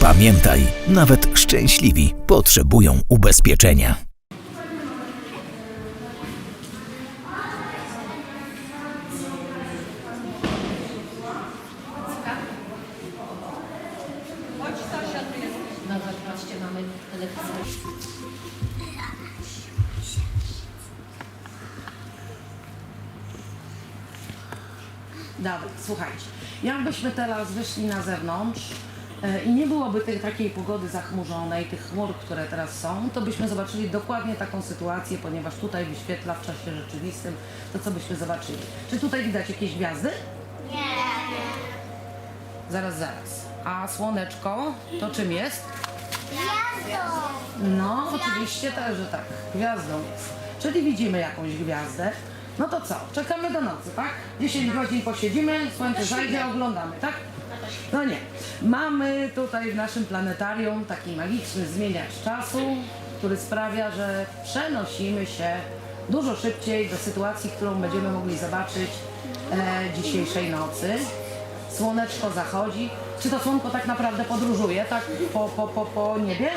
Pamiętaj, nawet szczęśliwi potrzebują ubezpieczenia. Dobra, słuchajcie. Jakbyśmy teraz wyszli na zewnątrz i nie byłoby tej takiej pogody zachmurzonej, tych chmur, które teraz są, to byśmy zobaczyli dokładnie taką sytuację, ponieważ tutaj wyświetla w czasie rzeczywistym to, co byśmy zobaczyli. Czy tutaj widać jakieś gwiazdy? Nie. Zaraz, zaraz. A słoneczko to czym jest? No, oczywiście też, że tak. Gwiazdą jest. Czyli widzimy jakąś gwiazdę. No to co? Czekamy do nocy, tak? 10 godzin posiedzimy, słońce zajdzie, oglądamy, tak? No nie. Mamy tutaj w naszym planetarium taki magiczny zmieniacz czasu, który sprawia, że przenosimy się dużo szybciej do sytuacji, którą będziemy mogli zobaczyć e, dzisiejszej nocy. Słoneczko zachodzi. Czy to słonko tak naprawdę podróżuje, tak po, po, po, po niebie?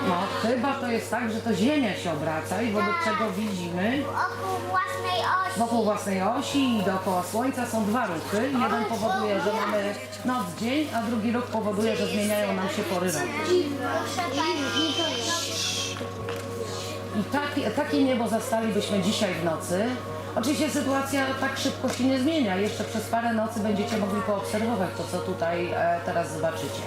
Tak. No, chyba to jest tak, że to Ziemia się obraca i wobec czego widzimy Wokół własnej osi. wokół własnej osi i dookoła Słońca są dwa ruchy. Jeden powoduje, że mamy noc, dzień, a drugi ruch powoduje, że zmieniają nam się pory roku. I takie, takie niebo zastalibyśmy dzisiaj w nocy. Oczywiście sytuacja tak szybko się nie zmienia. Jeszcze przez parę nocy będziecie mogli poobserwować to, co tutaj e, teraz zobaczycie.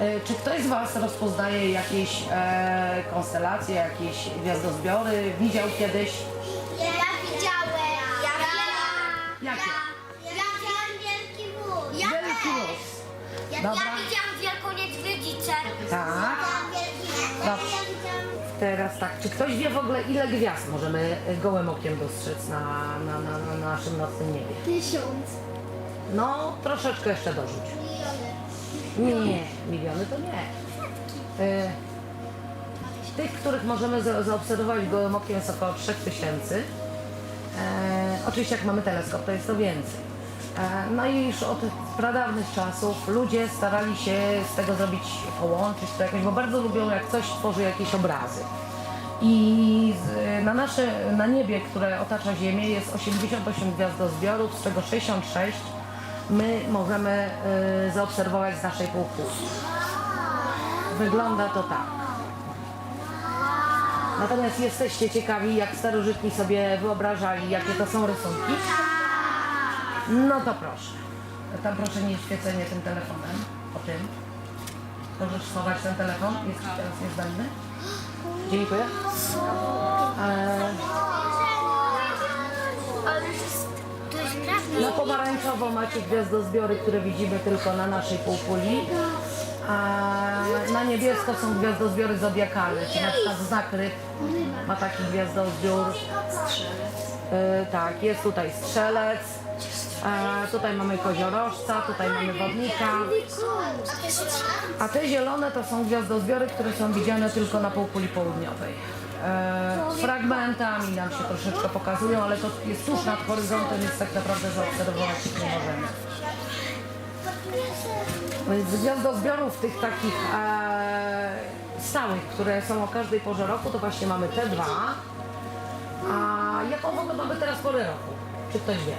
E, czy ktoś z Was rozpoznaje jakieś e, konstelacje, jakieś gwiazdozbiory? Widział kiedyś? Ja widziałem. Ja Jakie? Ja widziałem wielki wóz. Ja Wielki też. luz. Ja, Dobra. ja widziałam wielką niedźwiedzicę. Tak. Widziałam wielki wóz. Dobrze. Ja widziałam... Teraz tak, czy ktoś wie w ogóle ile gwiazd możemy gołym okiem dostrzec na, na, na, na naszym nocnym niebie? Tysiąc. No, troszeczkę jeszcze dorzuć. Nie, miliony to nie. E, tych, których możemy za- zaobserwować gołym okiem jest około 3000. E, oczywiście jak mamy teleskop, to jest to więcej. E, no i już od pradawnych czasów ludzie starali się z tego zrobić, połączyć to jakoś, bo bardzo lubią jak coś tworzy jakieś obrazy. I na, nasze, na niebie, które otacza Ziemię jest 88 gwiazdozbiorów, z czego 66 my możemy y, zaobserwować z naszej półkuli. Wygląda to tak. Natomiast jesteście ciekawi, jak starożytni sobie wyobrażali, jakie to są rysunki? No to proszę. Tam proszę nie świecenie tym telefonem. O tym. Możesz schować ten telefon? Jest teraz niezbędny? Dziękuję. Eee, Na pomarańczowo macie gwiazdozbiory, które widzimy tylko na naszej półkuli. A na niebiesko są gwiazdozbiory zodiakalne, czyli na przykład znak ma taki gwiazdozbiór. E, tak, jest tutaj strzelec, e, tutaj mamy koziorożca, tutaj mamy wodnika. A te zielone to są gwiazdozbiory, które są widziane tylko na półkuli południowej. E, fragmentami nam się troszeczkę pokazują, ale to jest tuż nad horyzontem, więc tak naprawdę zaobserwować ich nie możemy. Więc Z gwiazdozbiorów tych takich e, stałych, które są o każdej porze roku, to właśnie mamy te dwa. A jaką w ogóle mamy teraz porę roku? Czy ktoś wie?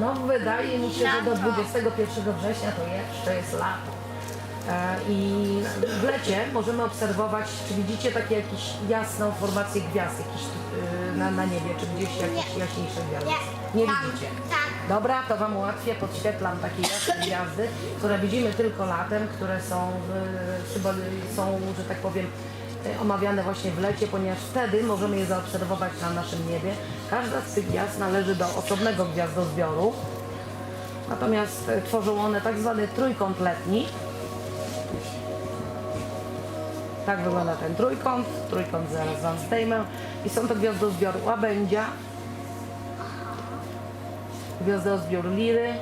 No wydaje mi się, że do 21 września to jeszcze jest lato. E, I w lecie możemy obserwować, czy widzicie takie jakieś jasną formację gwiazd jakiś, y, na, na niebie, czy gdzieś jakieś jaśniejsze gwiazdy. Nie widzicie. Dobra, to Wam ułatwię, podświetlam takie jasne gwiazdy, które widzimy tylko latem, które są, symboli- są że tak powiem, y, omawiane właśnie w lecie, ponieważ wtedy możemy je zaobserwować na naszym niebie. Każda z tych gwiazd należy do osobnego gwiazdozbioru. Natomiast e, tworzą one tak zwany trójkąt letni. Tak wygląda ten trójkąt. Trójkąt zaraz Wam zdejmę. I są to gwiazdozbiory łabędzia, gwiazdozbiór liry,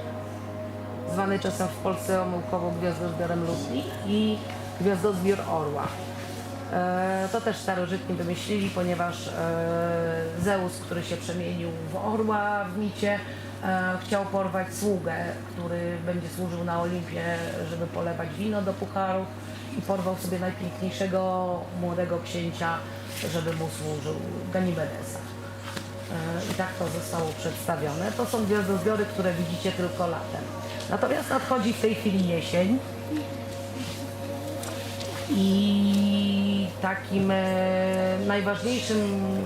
zwany czasem w Polsce omyłkowo gwiazdozbiorem lutni i gwiazdozbiór orła. E, To też starożytni wymyślili, ponieważ e, Zeus, który się przemienił w orła w micie, e, chciał porwać sługę, który będzie służył na Olimpie, żeby polewać wino do pucharów i porwał sobie najpiękniejszego młodego księcia, żeby mu służył, Ganimedesa. I tak to zostało przedstawione. To są gwiazdozbiory, które widzicie tylko latem. Natomiast nadchodzi w tej chwili jesień. I takim e, najważniejszym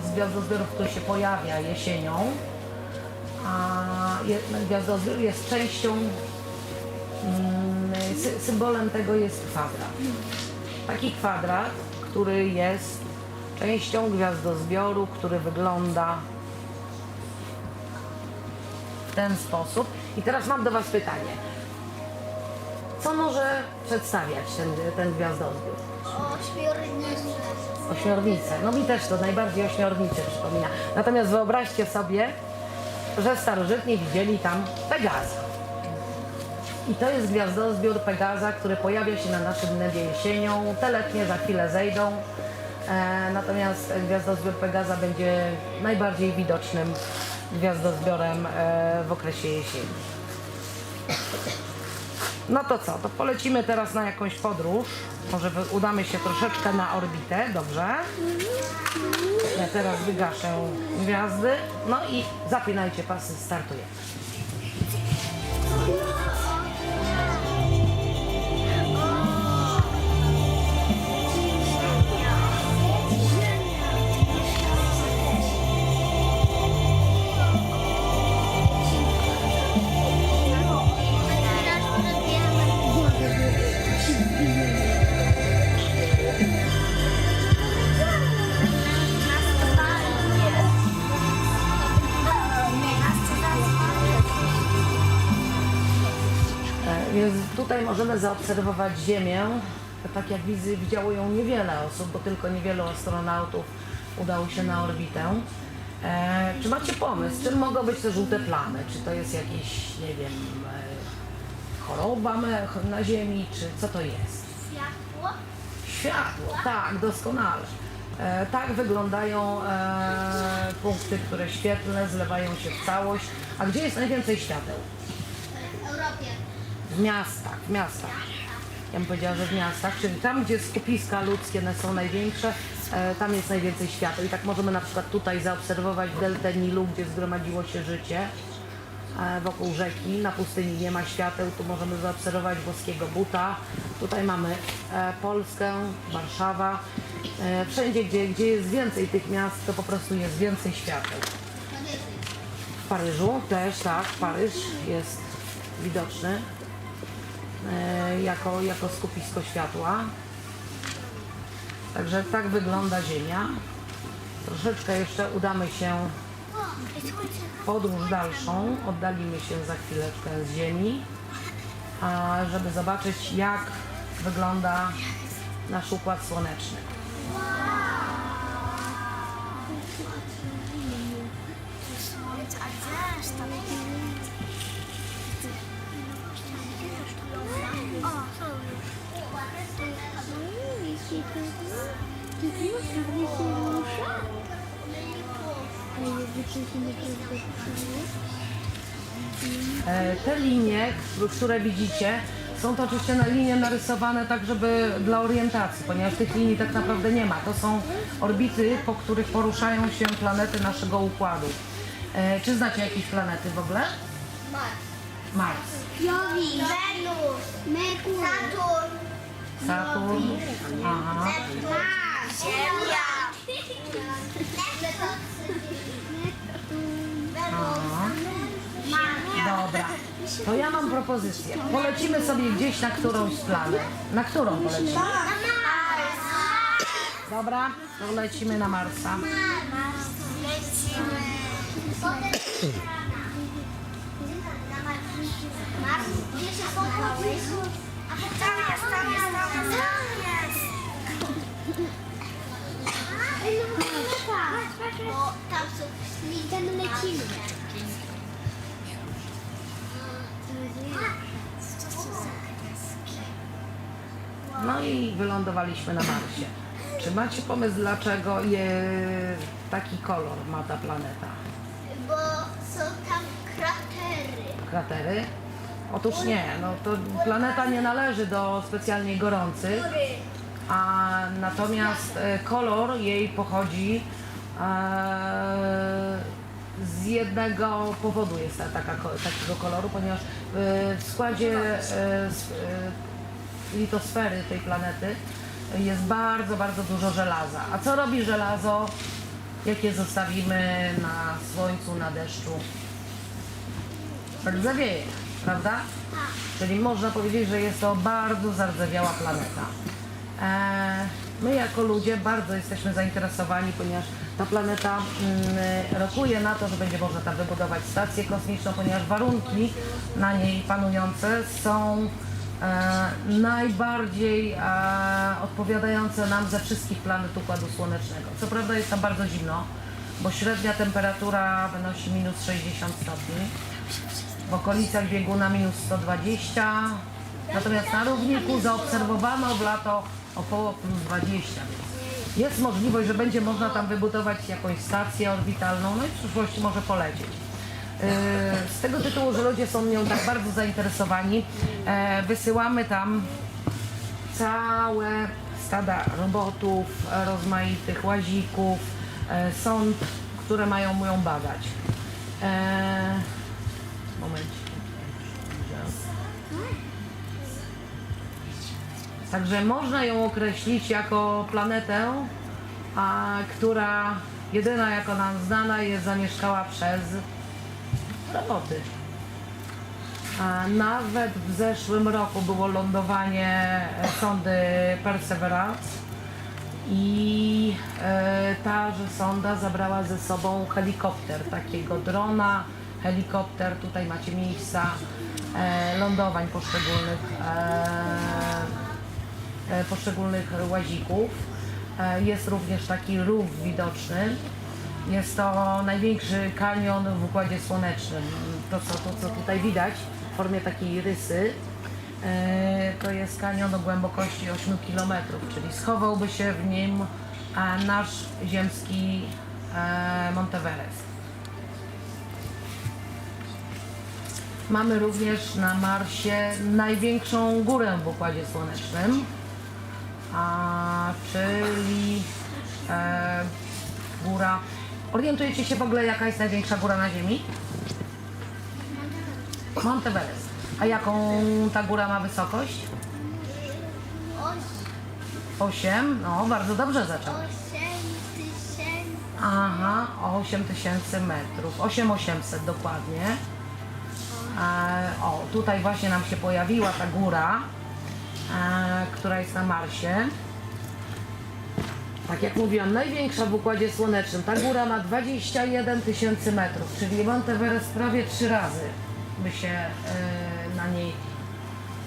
z gwiazdozbiorów, który się pojawia jesienią, a je, gwiazdozbiór jest częścią, mm, sy, symbolem tego jest kwadrat. Taki kwadrat, który jest częścią gwiazdozbioru, który wygląda w ten sposób. I teraz mam do Was pytanie. Co może przedstawiać ten, ten gwiazdozbiór? Ośmiornice. Ośmiornice. No mi też to najbardziej ośmiornice przypomina. Natomiast wyobraźcie sobie, że starożytni widzieli tam Pegaza. I to jest gwiazdozbiór Pegaza, który pojawia się na naszym niebie jesienią. Te letnie za chwilę zejdą. E, natomiast gwiazdozbiór Pegaza będzie najbardziej widocznym gwiazdozbiorem e, w okresie jesieni. No to co, to polecimy teraz na jakąś podróż. Może udamy się troszeczkę na orbitę, dobrze? Ja teraz wygaszę gwiazdy. No i zapinajcie pasy, startujemy. Więc tutaj możemy zaobserwować Ziemię. Tak jak widzę, widziało ją niewiele osób, bo tylko niewielu astronautów udało się na orbitę. E, czy macie pomysł, czym mogą być te żółte plamy? Czy to jest jakiś, nie wiem, e, choroba me- na Ziemi, czy co to jest? Światło. Światło, tak, doskonale. E, tak wyglądają e, punkty, które świetlne zlewają się w całość. A gdzie jest najwięcej świateł? W miastach, w miastach. Ja bym powiedziała, że w miastach, czyli tam, gdzie skupiska ludzkie one są największe, e, tam jest najwięcej świateł. I tak możemy na przykład tutaj zaobserwować deltę Nilu, gdzie zgromadziło się życie e, wokół rzeki. Na pustyni nie ma świateł, tu możemy zaobserwować włoskiego buta. Tutaj mamy e, Polskę, Warszawa. Wszędzie, gdzie, gdzie jest więcej tych miast, to po prostu jest więcej świateł. W Paryżu też, tak, Paryż jest widoczny jako, jako skupisko światła. Także tak wygląda Ziemia. Troszeczkę jeszcze udamy się w podróż dalszą, oddalimy się za chwileczkę z Ziemi, żeby zobaczyć jak wygląda nasz układ słoneczny. Słońce? O, są już. Ty naprawdę się rusza? E, Te linie, które widzicie, są to oczywiście na linie narysowane tak, żeby dla orientacji, ponieważ tych linii tak naprawdę nie ma. To są orbity, po których poruszają się planety naszego układu. E, Czy znacie jakieś planety w ogóle? Mars. Mars, Jowi. Wenus. Merkur. Saturn. Saturn, aha. Mars. Ziemia. Dobra, to ja mam propozycję. Polecimy sobie gdzieś na którąś z planet. Na którą polecimy? Dobra, to lecimy na Marsa. Lecimy. Tam jest, tam jest, tam. No i wylądowaliśmy na Marsie. Czy macie pomysł, dlaczego je taki kolor ma ta planeta? Kratery. Otóż nie, no to planeta nie należy do specjalnie gorących, a natomiast e, kolor jej pochodzi e, z jednego powodu jest ta, taka, takiego koloru, ponieważ e, w składzie litosfery tej planety jest bardzo, bardzo dużo żelaza. A co robi żelazo, jak je zostawimy na słońcu, na deszczu? Rdzewieje, prawda? Czyli można powiedzieć, że jest to bardzo zardzewiała planeta. E, my jako ludzie bardzo jesteśmy zainteresowani, ponieważ ta planeta mm, rokuje na to, że będzie można tam wybudować stację kosmiczną, ponieważ warunki na niej panujące są e, najbardziej e, odpowiadające nam ze wszystkich planet Układu Słonecznego. Co prawda jest tam bardzo zimno, bo średnia temperatura wynosi minus 60 stopni w okolicach bieguna minus 120, natomiast na równiku zaobserwowano w lato około plus 20, więc jest możliwość, że będzie można tam wybudować jakąś stację orbitalną, no i w przyszłości może polecieć. Yy, Z tego tytułu, że ludzie są nią tak bardzo zainteresowani, e, wysyłamy tam całe stada robotów, e, rozmaitych łazików, e, sąd, które mają ją badać. E, momencik. Także można ją określić jako planetę, a, która jedyna jako nam znana jest zamieszkała przez roboty. A nawet w zeszłym roku było lądowanie e, sondy Perseverance i e, taże sonda zabrała ze sobą helikopter, takiego drona, helikopter, tutaj macie miejsca e, lądowań poszczególnych, e, e, poszczególnych łazików. E, jest również taki rów widoczny. Jest to największy kanion w Układzie Słonecznym. To co, to, co tutaj widać w formie takiej rysy, e, to jest kanion o głębokości 8 km, czyli schowałby się w nim e, nasz ziemski e, Monteverest. Mamy również na Marsie największą górę w Układzie Słonecznym, a, czyli e, góra. Orientujecie się w ogóle, jaka jest największa góra na Ziemi? Monteverest. A jaką ta góra ma wysokość? Osiem 8. No, bardzo dobrze zaczął. tysięcy. Aha, 8000 metrów. 8800 dokładnie. E, o, tutaj właśnie nam się pojawiła ta góra, e, która jest na Marsie. Tak jak mówiłam, największa w Układzie Słonecznym. Ta góra ma 21 tysięcy metrów, czyli Monteverest prawie trzy razy by się e, na niej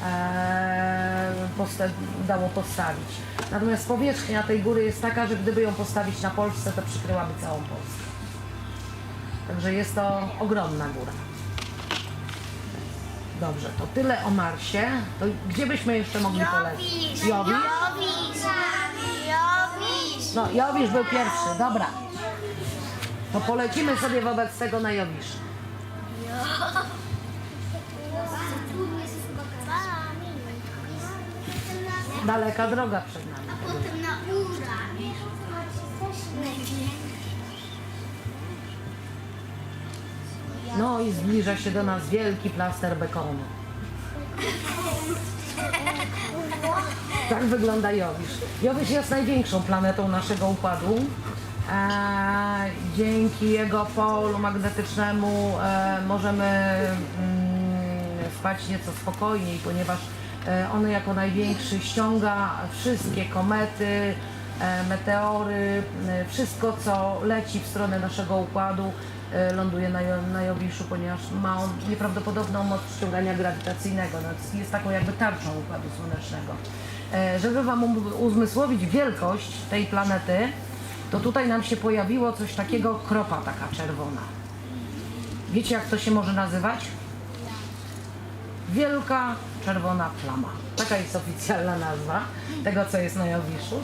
e, posta- dało postawić. Natomiast powierzchnia tej góry jest taka, że gdyby ją postawić na Polsce, to przykryłaby całą Polskę. Także jest to ogromna góra. Dobrze, to tyle o Marsie. To gdzie byśmy jeszcze mogli polecieć? Jowisz. Jowisz? Jowisz. Jowisz. No, Jowisz był pierwszy, dobra. To polecimy sobie wobec tego na Jowisz. Daleka droga przed nami. No i zbliża się do nas wielki plaster bekonu. Tak wygląda Jowisz. Jowisz jest największą planetą naszego układu. E, dzięki jego polu magnetycznemu e, możemy mm, spać nieco spokojniej, ponieważ e, on jako największy ściąga wszystkie komety, e, meteory, e, wszystko co leci w stronę naszego układu ląduje na, na Jowiszu, ponieważ ma on nieprawdopodobną moc przyciągania grawitacyjnego, no, jest taką jakby tarczą układu słonecznego. E, Żeby Wam um- uzmysłowić wielkość tej planety, to tutaj nam się pojawiło coś takiego, kropa taka czerwona. Wiecie jak to się może nazywać? Wielka czerwona plama. Taka jest oficjalna nazwa tego, co jest na Jowiszu.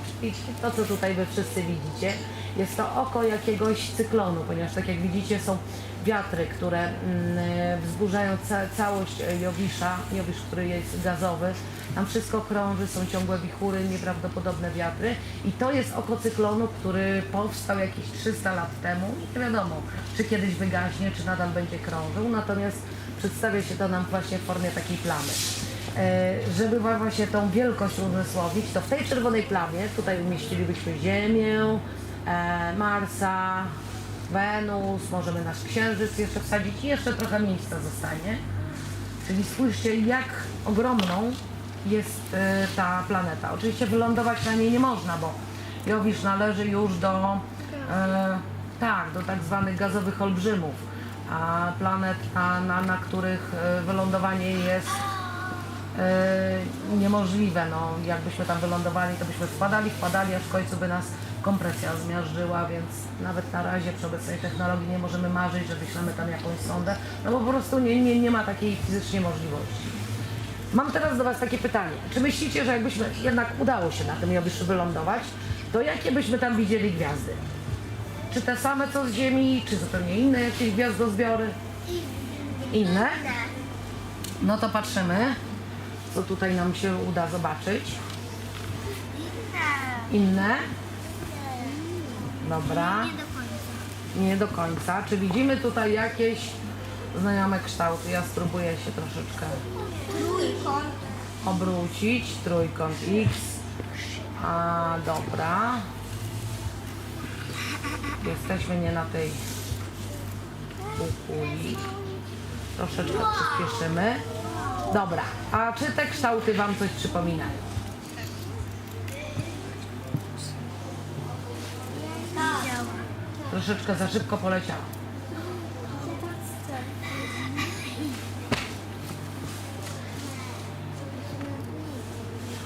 To, co tutaj wy wszyscy widzicie, jest to oko jakiegoś cyklonu, ponieważ tak jak widzicie są wiatry, które mm, wzburzają ca całość e, Jowisza, Jowisz, który jest gazowy. Tam wszystko krąży, są ciągłe wichury, nieprawdopodobne wiatry i to jest oko cyklonu, który powstał jakieś 300 lat temu. Nie wiadomo, czy kiedyś wygaśnie, czy nadal będzie krążył, natomiast przedstawia się to nam właśnie w formie takiej plamy. E, Żeby właśnie tą wielkość uzmysłowić, to w tej czerwonej plamie tutaj umieścilibyśmy Ziemię, e, Marsa, Wenus, możemy nasz Księżyc jeszcze wsadzić i jeszcze trochę miejsca zostanie. Czyli spójrzcie, jak ogromną jest e, ta planeta. Oczywiście wylądować na niej nie można, bo Jowisz należy już do, e, tak, do tak zwanych gazowych olbrzymów, a planet, na, na, na których wylądowanie jest niemożliwe. No, jakbyśmy tam wylądowali, to byśmy wpadali, wpadali, aż w końcu by nas kompresja zmiażdżyła, więc nawet na razie przy obecnej technologii nie możemy marzyć, że wyślemy tam jakąś sondę, no bo po prostu nie, nie, nie ma takiej fizycznie możliwości. Mam teraz do Was takie pytanie. Czy myślicie, że jakbyśmy jednak udało się na tym Jowiszu wylądować, to jakie byśmy tam widzieli gwiazdy? Czy te same co z Ziemi, czy zupełnie inne jakieś gwiazdozbiory? Inne? No to patrzymy, co tutaj nam się uda zobaczyć. Inne? Dobra. Nie do końca. Nie do końca. Czy widzimy tutaj jakieś znajome kształty? Ja spróbuję się troszeczkę Trójkąt. obrócić. Trójkąt X. A, dobra. Jesteśmy nie na tej półkuli. Troszeczkę przyspieszymy. Dobra. A czy te kształty Wam coś przypominają? Troszeczkę za szybko poleciało.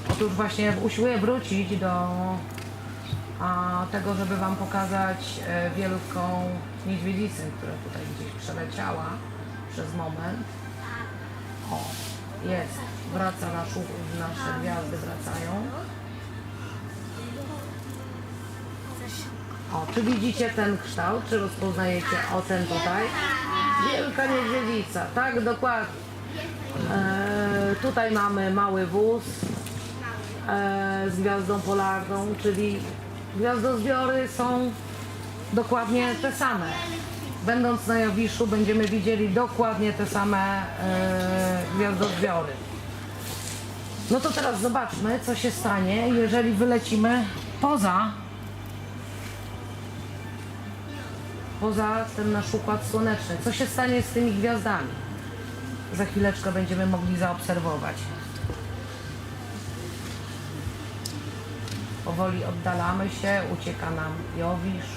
Otóż właśnie usiłuję wrócić do a, tego, żeby Wam pokazać e, wielką niedźwiedzicę, która tutaj gdzieś przeleciała przez moment. O, jest. Wraca nasz, nasze gwiazdy wracają. O, czy widzicie ten kształt? Czy rozpoznajecie o ten tutaj? Wielka niedźwiedzica, tak, dokładnie. E, tutaj mamy mały wóz e, z gwiazdą polarną, czyli gwiazdozbiory są dokładnie te same. Będąc na Jowiszu będziemy widzieli dokładnie te same e, gwiazdozbiory. No to teraz zobaczmy, co się stanie, jeżeli wylecimy poza poza ten nasz układ słoneczny. Co się stanie z tymi gwiazdami? Za chwileczkę będziemy mogli zaobserwować. Powoli oddalamy się, ucieka nam Jowisz.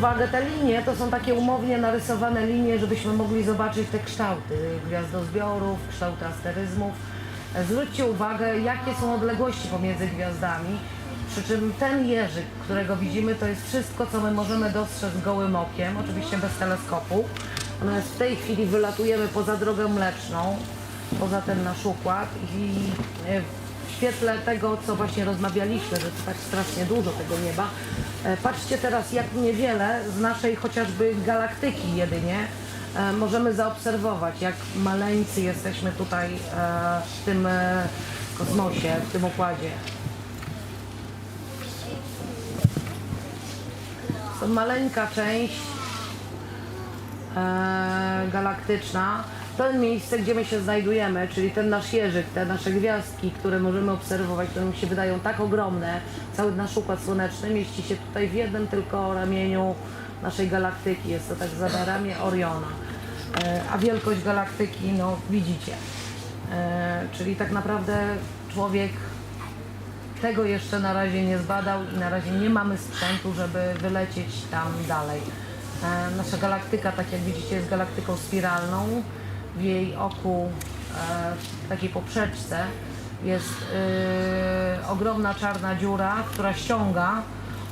Uwagę, te linie to są takie umownie narysowane linie, żebyśmy mogli zobaczyć te kształty gwiazdozbiorów, kształty asteryzmów. Zwróćcie uwagę, jakie są odległości pomiędzy gwiazdami. Przy czym ten jeżyk, którego widzimy, to jest wszystko, co my możemy dostrzec gołym okiem, oczywiście bez teleskopu. Natomiast w tej chwili wylatujemy poza drogę mleczną, poza ten nasz układ i e, w świetle tego, co właśnie rozmawialiśmy, że to tak strasznie dużo tego nieba, e, patrzcie teraz, jak niewiele z naszej chociażby galaktyki jedynie e, możemy zaobserwować, jak maleńcy jesteśmy tutaj e, w tym kosmosie, w tym układzie. to maleńka część galaktyczna. To miejsce, gdzie my się znajdujemy, czyli ten nasz jeżyk, te nasze gwiazdki, które możemy obserwować, które mi się wydają tak ogromne, cały nasz układ słoneczny mieści się tutaj w jednym tylko ramieniu naszej galaktyki. Jest to tak zwane ramię Oriona. E, a wielkość galaktyki, no widzicie. E, czyli tak naprawdę człowiek tego jeszcze na razie nie zbadał i na razie nie mamy sprzętu, żeby wylecieć tam dalej. E, nasza galaktyka, tak jak widzicie, jest galaktyką spiralną. W jej oku, e, w takiej poprzeczce, jest e, ogromna czarna dziura, która ściąga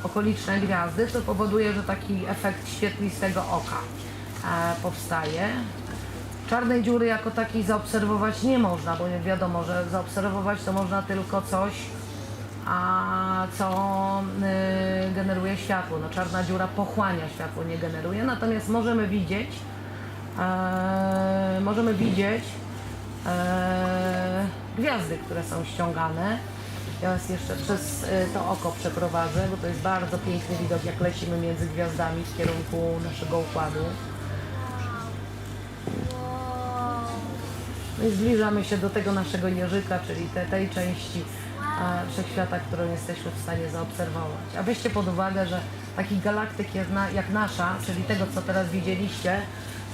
okoliczne gwiazdy, co powoduje, że taki efekt świetlistego oka e, powstaje. Czarnej dziury jako takiej zaobserwować nie można, bo nie wiadomo, że zaobserwować to można tylko coś, a co generuje światło. No, czarna dziura pochłania światło, nie generuje, natomiast możemy widzieć, e, możemy widzieć e, gwiazdy, które są ściągane. Ja Was jeszcze przez y, to oko przeprowadzę, bo to jest bardzo piękny widok, jak lecimy między gwiazdami w kierunku naszego układu. No i zbliżamy się do tego naszego jeżyka, czyli te, tej części e, wszechświata, którą jesteśmy w stanie zaobserwować. A weźcie pod uwagę, że takich galaktyk jak, na, jak nasza, czyli tego, co teraz widzieliście,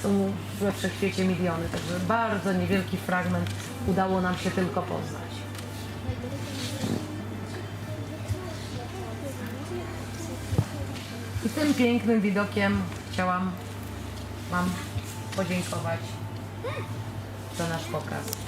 są we wszechświecie miliony. Także bardzo niewielki fragment udało nam się tylko poznać. I tym pięknym widokiem chciałam Wam podziękować za nasz pokaz.